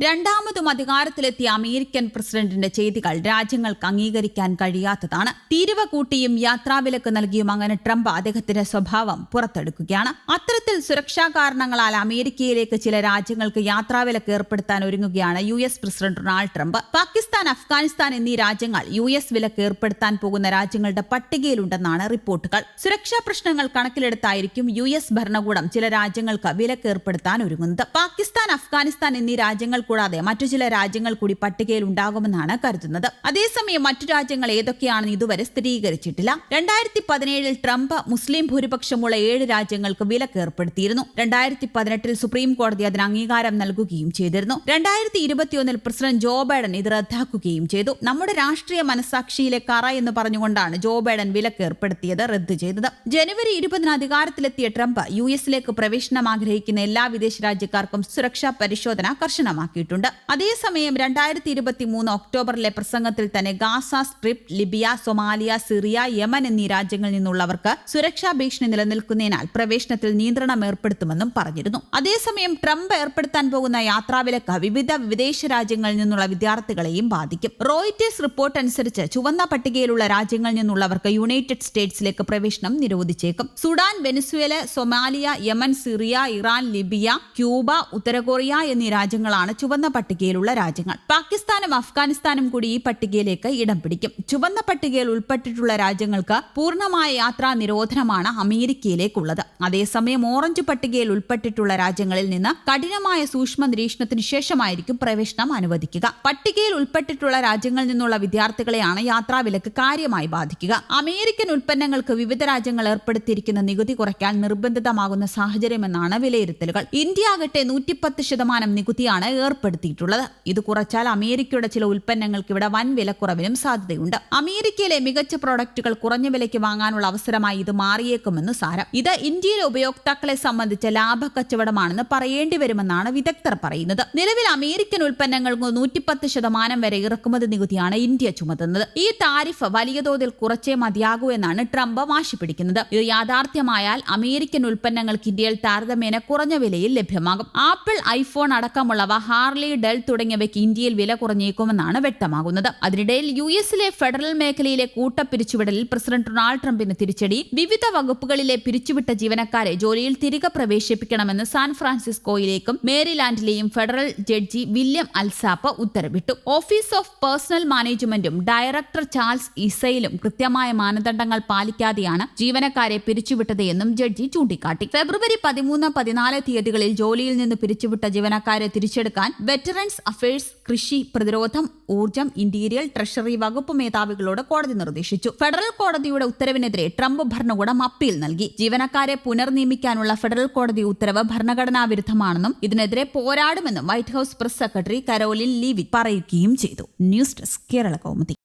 രണ്ടാമതും അധികാരത്തിലെത്തിയ അമേരിക്കൻ പ്രസിഡന്റിന്റെ ചെയ്തികൾ രാജ്യങ്ങൾക്ക് അംഗീകരിക്കാൻ കഴിയാത്തതാണ്. തീരുവ കൂട്ടിയും യാത്രാവിലക്ക് നൽകിയും അങ്ങനെ ട്രംപ് അദ്ദേഹത്തിന്റെ സ്വഭാവം പുറത്തെടുക്കുകയാണ്. അത്തരത്തിൽ സുരക്ഷാ കാരണങ്ങളാൽ അമേരിക്കയിലേക്ക് ചില രാജ്യങ്ങൾക്ക് യാത്രാവിലക്ക് ഏർപ്പെടുത്താൻ ഒരുങ്ങുകയാണ് U S president Donald Trump. Pakistan Afghanistan എന്നീ രാജ്യങ്ങൾ യു എസ് വിലക്ക് ഏർപ്പെടുത്താൻ പോകുന്ന രാജ്യങ്ങളുടെ പട്ടികയിലുണ്ടെന്നാണ് റിപ്പോർട്ടുകൾ. സുരക്ഷാ പ്രശ്നങ്ങൾ കണക്കിലെടുത്തായിരിക്കും യു എസ് ഭരണകൂടം ചില രാജ്യങ്ങൾക്ക് വിലക്ക് ഏർപ്പെടുത്താൻ ഒരുങ്ങുന്നത്. പാകിസ്ഥാൻ അഫ്ഗാനിസ്ഥാൻ എന്നീ രാജ്യങ്ങൾ കൂടാതെ മറ്റു ചില രാജ്യങ്ങൾ കൂടി പട്ടികയിൽ ഉണ്ടാകുമെന്നാണ് കരുതുന്നത്. അതേസമയം മറ്റു രാജ്യങ്ങൾ ഏതൊക്കെയാണെന്ന് ഇതുവരെ സ്ഥിരീകരിച്ചിട്ടില്ല. രണ്ടായിരത്തി പതിനേഴിൽ ട്രംപ് മുസ്ലിം ഭൂരിപക്ഷമുള്ള ഏഴ് രാജ്യങ്ങൾക്ക് വിലക്ക് ഏർപ്പെടുത്തിയിരുന്നു രണ്ടായിരത്തി പതിനെട്ടിൽ സുപ്രീം കോടതി അതിന് അംഗീകാരം നൽകുകയും ചെയ്തിരുന്നു. രണ്ടായിരത്തി ഇരുപത്തിയൊന്നിൽ പ്രസിഡന്റ് ജോ ബൈഡൻ ഇത് റദ്ദാക്കുകയും ചെയ്തു. നമ്മുടെ രാഷ്ട്രീയ മനസാക്ഷിയിലെ കറ എന്ന് പറഞ്ഞുകൊണ്ടാണ് ജോ ബൈഡൻ വിലക്ക് ഏർപ്പെടുത്തിയത് റദ്ദു ചെയ്തത്. ജനുവരി ഇരുപതിന് അധികാരത്തിലെത്തിയ ട്രംപ് യു എസിലേക്ക് പ്രവേശനം ആഗ്രഹിക്കുന്ന എല്ലാ വിദേശ രാജ്യക്കാർക്കും സുരക്ഷാ പരിശോധന കർശനമാക്കിയിട്ടുണ്ട് അതേസമയം രണ്ടായിരത്തി ഇരുപത്തി മൂന്ന് ഒക്ടോബറിലെ പ്രസംഗത്തിൽ തന്നെ Gaza Strip Libya Somalia Syria Yemen എന്നീ രാജ്യങ്ങളിൽ നിന്നുള്ളവർക്ക് സുരക്ഷാ ഭീഷണി നിലനിൽക്കുന്നതിനാൽ പ്രവേശനത്തിൽ നിയന്ത്രണം ഏർപ്പെടുത്തുമെന്നും പറഞ്ഞിരുന്നു. അതേസമയം ട്രംപ് ഏർപ്പെടുത്താൻ പോകുന്ന യാത്രാവിലക്ക് വിവിധ വിദേശ രാജ്യങ്ങളിൽ നിന്നുള്ള വിദ്യാർത്ഥികളെയും ബാധിക്കും. റോയിറ്റേഴ്സ് റിപ്പോർട്ട് അനുസരിച്ച് ചുവന്ന പട്ടികയിലുള്ള രാജ്യങ്ങളിൽ നിന്നുള്ളവർക്ക് യുണൈറ്റഡ് സ്റ്റേറ്റ്സിലേക്ക് പ്രവേശനം നിരോധിച്ചേക്കും. Sudan Venezuela Somalia Yemen Syria Iran Libya Cuba ഉത്തര കൊറിയ എന്നീ രാജ്യങ്ങളാണ് ചുവന്ന പട്ടികയിലുള്ള രാജ്യങ്ങൾ. പാകിസ്ഥാനും അഫ്ഗാനിസ്ഥാനും കൂടി ഈ പട്ടികയിലേക്ക് ഇടം പിടിക്കും. ചുവന്ന പട്ടികയിൽ ഉൾപ്പെട്ടിട്ടുള്ള രാജ്യങ്ങൾക്ക് പൂർണമായ യാത്രാ നിരോധനമാണ് അമേരിക്കയിലേക്കുള്ളത്. അതേസമയം ഓറഞ്ച് പട്ടികയിൽ ഉൾപ്പെട്ടിട്ടുള്ള രാജ്യങ്ങളിൽ നിന്ന് കഠിനമായ സൂക്ഷ്മ നിരീക്ഷണത്തിന് ശേഷമായിരിക്കും പ്രവേശനം അനുവദിക്കുക. പട്ടികയിൽ ഉൾപ്പെട്ടിട്ടുള്ള രാജ്യങ്ങളിൽ നിന്നുള്ള വിദ്യാർത്ഥികളെയാണ് യാത്രാ വിലക്ക് കാര്യമായി ബാധിക്കുക. അമേരിക്കൻ ഉൽപ്പന്നങ്ങൾക്ക് വിവിധ രാജ്യങ്ങൾ ഏർപ്പെടുത്തിയിരിക്കുന്ന നികുതി കുറയ്ക്കാൻ നിർബന്ധിതമാകുന്ന സാഹചര്യമെന്നാണ് വിലയിരുത്തലുകൾ. ഇന്ത്യ ആകട്ടെ നൂറ്റിപ്പത്ത് ശതമാനം നികുതിയാണ് ഏർപ്പെടുത്തിയിട്ടുള്ളത് ഇത് കുറച്ചാൽ അമേരിക്കയുടെ ചില ഉൽപ്പന്നങ്ങൾക്ക് ഇവിടെ വൻ വിലക്കുറവിനും സാധ്യതയുണ്ട്. അമേരിക്കയിലെ മികച്ച പ്രോഡക്റ്റുകൾ കുറഞ്ഞ വിലയ്ക്ക് വാങ്ങാനുള്ള അവസരമായി ഇത് മാറിയേക്കുമെന്ന് സാരം. ഇത് ഇന്ത്യയിലെ ഉപയോക്താക്കളെ സംബന്ധിച്ച ലാഭ കച്ചവടമാണെന്ന് പറയേണ്ടി വരുമെന്നാണ് വിദഗ്ധർ പറയുന്നത്. നിലവിൽ അമേരിക്കൻ ഉൽപ്പന്നങ്ങൾക്ക് നൂറ്റിപ്പത്ത് ശതമാനം വരെ ഇറക്കുമതി നികുതിയാണ് ഇന്ത്യ ചുമത്തുന്നത്. ഈ താരിഫ് വലിയ തോതിൽ കുറച്ചേ മതിയാകൂ എന്നാണ് ട്രംപ് വാശി പിടിക്കുന്നത് ഇത് യാഥാർത്ഥ്യമായാൽ അമേരിക്കൻ ഉൽപ്പന്നങ്ങൾക്ക് ഇന്ത്യയിൽ താരതമ്യേന കുറഞ്ഞ വിലയിൽ ലഭ്യമാകും. ആപ്പിൾ ഐഫോൺ അടക്കമുള്ളവ ഹാർലി ഡെൽ തുടങ്ങിയവയ്ക്ക് ഇന്ത്യയിൽ വില കുറഞ്ഞേക്കുമെന്നാണ് വ്യക്തമാകുന്നത്. അതിനിടയിൽ യു എസിലെ ഫെഡറൽ മേഖലയിലെ കൂട്ടപ്പിരിച്ചുവിടലിൽ പ്രസിഡന്റ് ഡൊണാൾഡ് ട്രംപിന് തിരിച്ചടി. വിവിധ വകുപ്പുകളിലെ പിരിച്ചുവിട്ട ജീവനക്കാരെ ജോലിയിൽ തിരികെ പ്രവേശിപ്പിക്കണമെന്ന് സാൻ ഫ്രാൻസിസ്കോയിലേക്കും മേരിലാൻഡിലെയും ഫെഡറൽ ജഡ്ജി വില്യം അൽസാപ്പ് ഉത്തരവിട്ടു. ഓഫീസ് ഓഫ് പേഴ്സണൽ മാനേജ്മെന്റും ഡയറക്ടർ ചാൾസ് ഇസയിലും കൃത്യമായ മാനദണ്ഡങ്ങൾ പാലിക്കാതെയാണ് ജീവനക്കാരെ പിരിച്ചുവിട്ടതെന്നും ജഡ്ജി ചൂണ്ടിക്കാട്ടി. ഫെബ്രുവരി പതിമൂന്ന് പതിനാല് തീയതികളിൽ ജോലിയിൽ നിന്ന് പിരിച്ചുവിട്ട ജീവനക്കാരെ തിരിച്ചെടുക്കാൻ വെറ്ററൻസ് അഫയേഴ്സ് കൃഷി പ്രതിരോധം ഊർജം ഇന്റീരിയൽ ട്രഷറി വകുപ്പ് മേധാവികളോട് കോടതി നിർദ്ദേശിച്ചു. ഫെഡറൽ കോടതിയുടെ ഉത്തരവിനെതിരെ ട്രംപ് ഭരണകൂടം അപ്പീൽ നൽകി. ജീവനക്കാരെ പുനർനിയമിക്കാനുള്ള ഫെഡറൽ കോടതി ഉത്തരവ് ഭരണഘടനാ വിരുദ്ധമാണെന്നും ഇതിനെതിരെ പോരാടുമെന്നും White House press secretary Karoline Leavitt പറയുകയും ചെയ്തു. News desk Kerala Kaumudi.